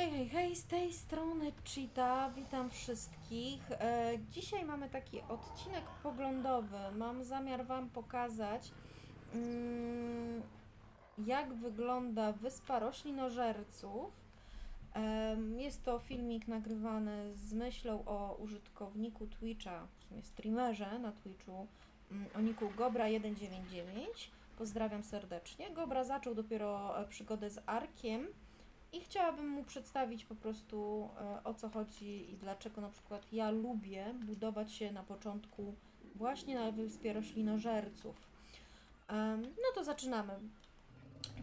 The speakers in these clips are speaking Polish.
Hej, hej, hej, z tej strony Cheetah, witam wszystkich. E, dzisiaj mamy taki odcinek poglądowy. Mam zamiar Wam pokazać, mm, jak wygląda wyspa roślinożerców. Em, jest to filmik nagrywany z myślą o użytkowniku Twitcha, w sumie streamerze na Twitchu, mm, o niku Gobra199. Pozdrawiam serdecznie. Gobra zaczął dopiero e, przygodę z Arkiem. I chciałabym mu przedstawić po prostu e, o co chodzi i dlaczego na przykład ja lubię budować się na początku właśnie na wyspie roślinożerców. No to zaczynamy.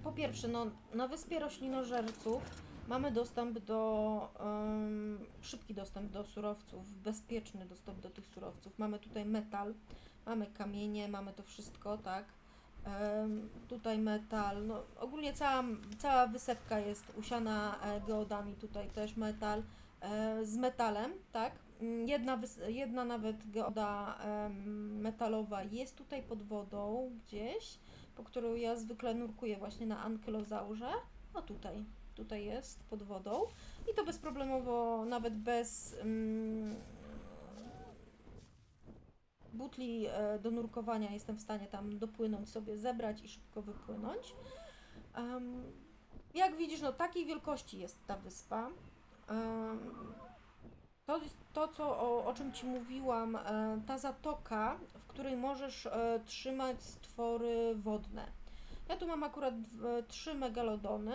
Po pierwsze, no, na wyspie roślinożerców mamy dostęp do, em, szybki dostęp do surowców, bezpieczny dostęp do tych surowców. Mamy tutaj metal, mamy kamienie, mamy to wszystko, tak. Tutaj metal, no ogólnie cała, cała wysepka jest usiana e, geodami, tutaj też metal, e, z metalem, tak. Mm, Jedna, jedna nawet geoda metalowa jest tutaj pod wodą gdzieś, po którą ja zwykle nurkuję właśnie na ankylozaurze. O tutaj, tutaj jest pod wodą i to bezproblemowo, nawet bez mm, butli e, do nurkowania jestem w stanie tam dopłynąć sobie, zebrać i szybko wypłynąć. Jak widzisz, no takiej wielkości jest ta wyspa. To to, co, o, o czym Ci mówiłam, e, ta zatoka, w której możesz e, trzymać stwory wodne. Ja tu mam akurat trzy megalodony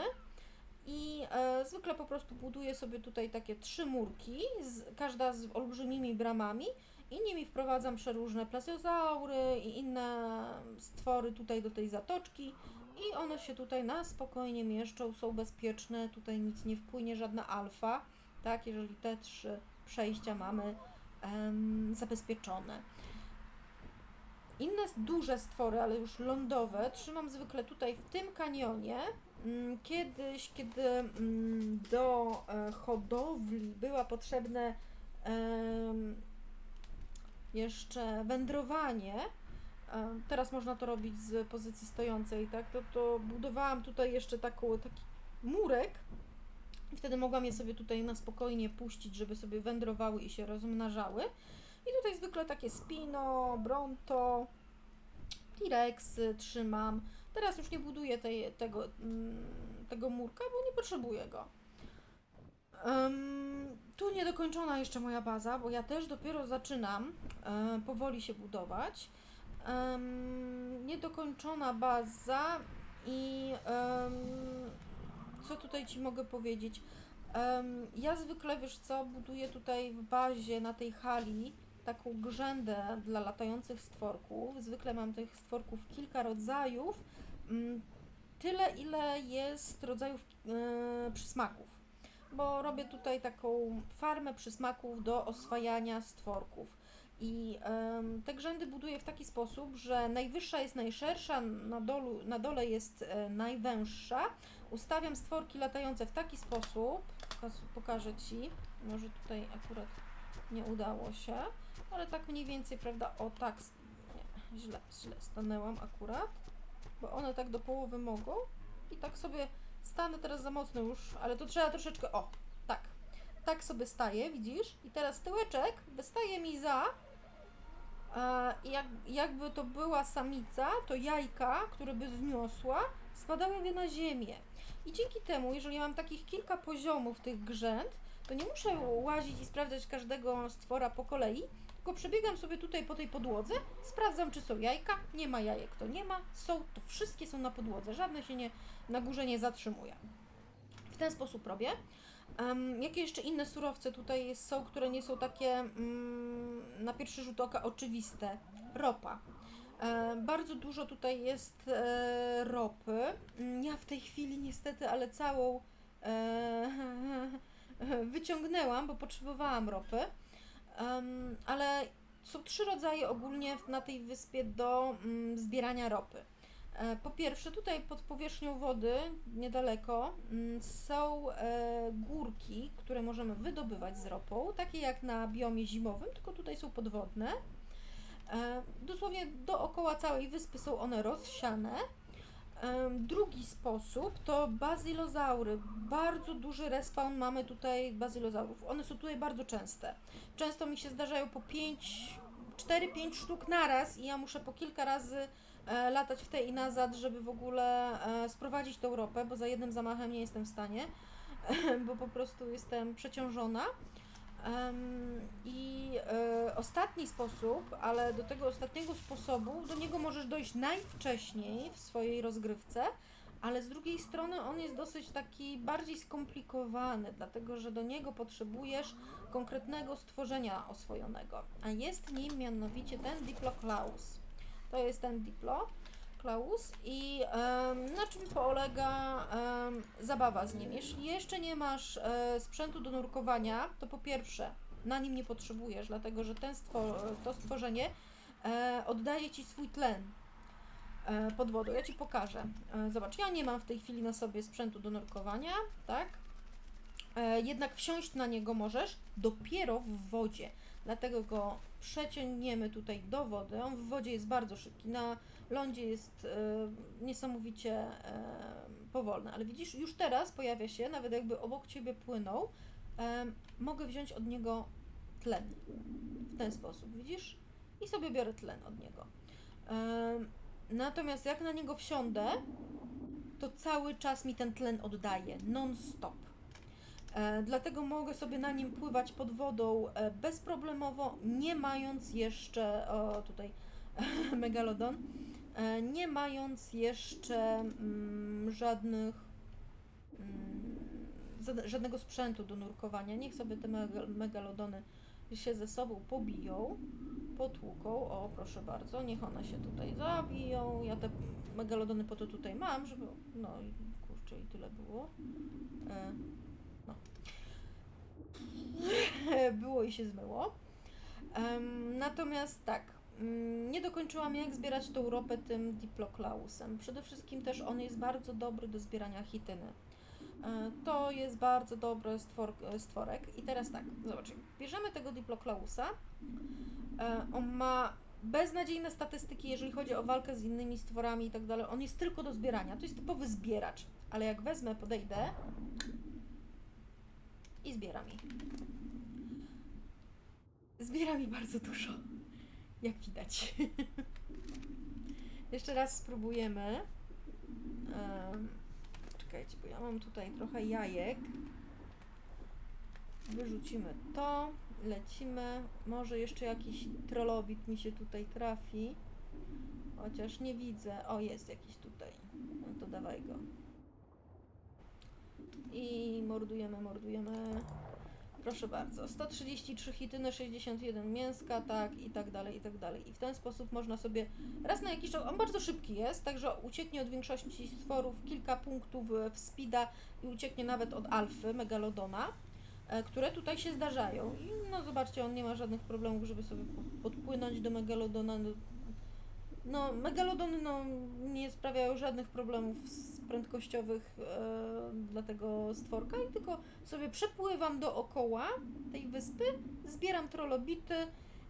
i e, zwykle po prostu buduję sobie tutaj takie trzy murki, z, każda z olbrzymimi bramami i nimi wprowadzam przeróżne plesiozaury i inne stwory tutaj do tej zatoczki i one się tutaj na spokojnie mieszczą, są bezpieczne, tutaj nic nie wpłynie, żadna alfa, tak, jeżeli te trzy przejścia mamy em, zabezpieczone. Inne duże stwory, ale już lądowe, trzymam zwykle tutaj w tym kanionie. Mm, Kiedyś, kiedy mm, do e, hodowli była potrzebne jeszcze wędrowanie, e, teraz można to robić z pozycji stojącej, tak, to, to budowałam tutaj jeszcze taką, taki murek i wtedy mogłam je sobie tutaj na spokojnie puścić, żeby sobie wędrowały i się rozmnażały. I tutaj zwykle takie spino, bronto, T-rexy trzymam. Teraz już nie buduję tej, tego, mm, tego murka, bo nie potrzebuję go. Em, tu niedokończona jeszcze moja baza, bo ja też dopiero zaczynam e, powoli się budować. Em, niedokończona baza i em, co tutaj Ci mogę powiedzieć? Em, ja zwykle, wiesz co, buduję tutaj w bazie na tej hali taką grzędę dla latających stworków. Zwykle mam tych stworków kilka rodzajów. Mm, Tyle, ile jest rodzajów e, przysmaków. Bo robię tutaj taką farmę przysmaków do oswajania stworków. I te grzędy buduję w taki sposób, że najwyższa jest najszersza, na, dolu, na dole jest e, najwęższa. Ustawiam stworki latające w taki sposób, pokażę Ci, może tutaj akurat nie udało się, ale tak mniej więcej, prawda, o tak, nie, źle, źle stanęłam akurat, bo one tak do połowy mogą i tak sobie stanę teraz za mocno już, ale to trzeba troszeczkę, o, tak, tak sobie staję, widzisz? I teraz tyłeczek wystaje mi za i jak, jakby to była samica, to jajka, które by zniosła, spadałyby na ziemię. I dzięki temu, jeżeli mam takich kilka poziomów tych grzęd, to nie muszę łazić i sprawdzać każdego stwora po kolei, tylko przebiegam sobie tutaj po tej podłodze, sprawdzam, czy są jajka, nie ma jajek, to nie ma, są, to wszystkie są na podłodze, żadne się nie, na górze nie zatrzymuje. W ten sposób robię. Em, jakie jeszcze inne surowce tutaj są, które nie są takie mm, na pierwszy rzut oka oczywiste? Ropa. E, bardzo dużo tutaj jest e, ropy. Mm, Ja w tej chwili niestety, ale całą e, wyciągnęłam, bo potrzebowałam ropy. Em, ale są trzy rodzaje ogólnie na tej wyspie do mm, zbierania ropy. E, Po pierwsze, tutaj pod powierzchnią wody, niedaleko, mm, są e, górki, które możemy wydobywać z ropą, takie jak na biomie zimowym, tylko tutaj są podwodne. E, Dosłownie dookoła całej wyspy są one rozsiane. Drugi sposób to bazylozaury. Bardzo duży respawn mamy tutaj bazylozaurów. One są tutaj bardzo częste. Często mi się zdarzają po 5, 4-5 sztuk naraz i ja muszę po kilka razy e, latać w te i nazad, żeby w ogóle e, sprowadzić tą ropę, bo za jednym zamachem nie jestem w stanie, bo po prostu jestem przeciążona. I e, ostatni sposób, ale do tego ostatniego sposobu, do niego możesz dojść najwcześniej w swojej rozgrywce, ale z drugiej strony on jest dosyć taki bardziej skomplikowany, dlatego że do niego potrzebujesz konkretnego stworzenia oswojonego. A jest nim mianowicie ten Diploclaus. To jest ten Diploclaus i em, na czym polega em, zabawa z nim? Jeśli jeszcze nie masz e, sprzętu do nurkowania, to po pierwsze na nim nie potrzebujesz, dlatego że ten stwo- to stworzenie e, oddaje Ci swój tlen e, pod wodą. Ja Ci pokażę. E, zobacz, ja nie mam w tej chwili na sobie sprzętu do nurkowania, tak? E, jednak wsiąść na niego możesz dopiero w wodzie. Dlatego go przeciągniemy tutaj do wody. On w wodzie jest bardzo szybki. Na lądzie jest e, niesamowicie e, powolny. Ale widzisz, już teraz pojawia się, nawet jakby obok ciebie płynął, e, mogę wziąć od niego tlen. W ten sposób, widzisz? I sobie biorę tlen od niego. E, natomiast jak na niego wsiądę, to cały czas mi ten tlen oddaje, non-stop. E, dlatego mogę sobie na nim pływać pod wodą e, bezproblemowo, nie mając jeszcze, o tutaj megalodon, e, nie mając jeszcze mm, żadnych, mm, żad- żadnego sprzętu do nurkowania. Niech sobie te mega- megalodony się ze sobą pobiją, potłuką. O, proszę bardzo, niech one się tutaj zabiją. Ja te megalodony po to tutaj mam, żeby. No i kurczę, i tyle było. E. było i się zmyło. Natomiast tak, mm, nie dokończyłam jak zbierać tą ropę tym Diploclausem. Przede wszystkim też on jest bardzo dobry do zbierania chityny. E, To jest bardzo dobry stwor, stworek. I teraz tak, zobacz, bierzemy tego Diploclausa. E, On ma beznadziejne statystyki, jeżeli chodzi o walkę z innymi stworami i tak dalej. On jest tylko do zbierania. To jest typowy zbieracz. Ale jak wezmę, podejdę i zbiera mi. Zbiera mi bardzo dużo. Jak widać. Jeszcze raz spróbujemy. Em, czekajcie, bo ja mam tutaj trochę jajek. Wyrzucimy to. Lecimy. Może jeszcze jakiś trollobit mi się tutaj trafi. Chociaż nie widzę. O, jest jakiś tutaj. No to dawaj go. I mordujemy, mordujemy. Proszę bardzo. 133 hityny, 61 mięska, tak i tak dalej, i tak dalej. I w ten sposób można sobie raz na jakiś czas. On bardzo szybki jest, także ucieknie od większości stworów kilka punktów e, w speeda i ucieknie nawet od alfy, megalodona, e, które tutaj się zdarzają. I no zobaczcie, on nie ma żadnych problemów, żeby sobie po- podpłynąć do megalodona. No, megalodony no, nie sprawiają żadnych problemów prędkościowych e, dla tego stworka i tylko sobie przepływam dookoła tej wyspy, zbieram trolobity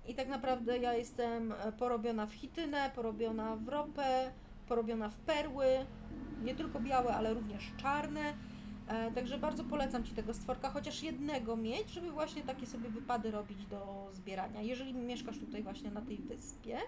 i tak naprawdę ja jestem e, porobiona w chitynę, porobiona w ropę, porobiona w perły, nie tylko białe, ale również czarne. E, także bardzo polecam Ci tego stworka, chociaż jednego mieć, żeby właśnie takie sobie wypady robić do zbierania, jeżeli mieszkasz tutaj właśnie na tej wyspie.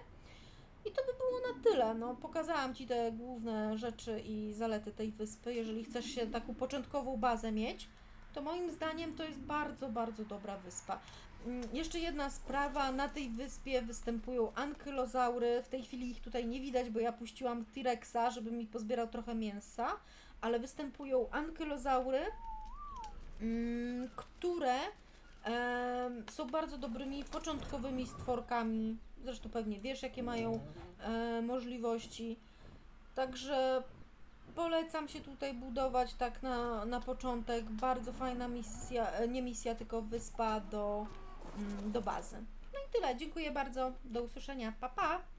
I to by było na tyle. No, pokazałam Ci te główne rzeczy i zalety tej wyspy. Jeżeli chcesz się taką początkową bazę mieć, to moim zdaniem to jest bardzo, bardzo dobra wyspa. Mm, Jeszcze jedna sprawa, na tej wyspie występują ankylozaury. W tej chwili ich tutaj nie widać, bo ja puściłam T-Rexa, żeby mi pozbierał trochę mięsa, ale występują ankylozaury, mm, które są bardzo dobrymi początkowymi stworkami. Zresztą pewnie wiesz, jakie mają e, możliwości. Także polecam się tutaj budować tak na, na początek. Bardzo fajna misja, e, nie misja, tylko wyspa do, mm, do bazy. No i tyle. Dziękuję bardzo. Do usłyszenia. Pa, pa!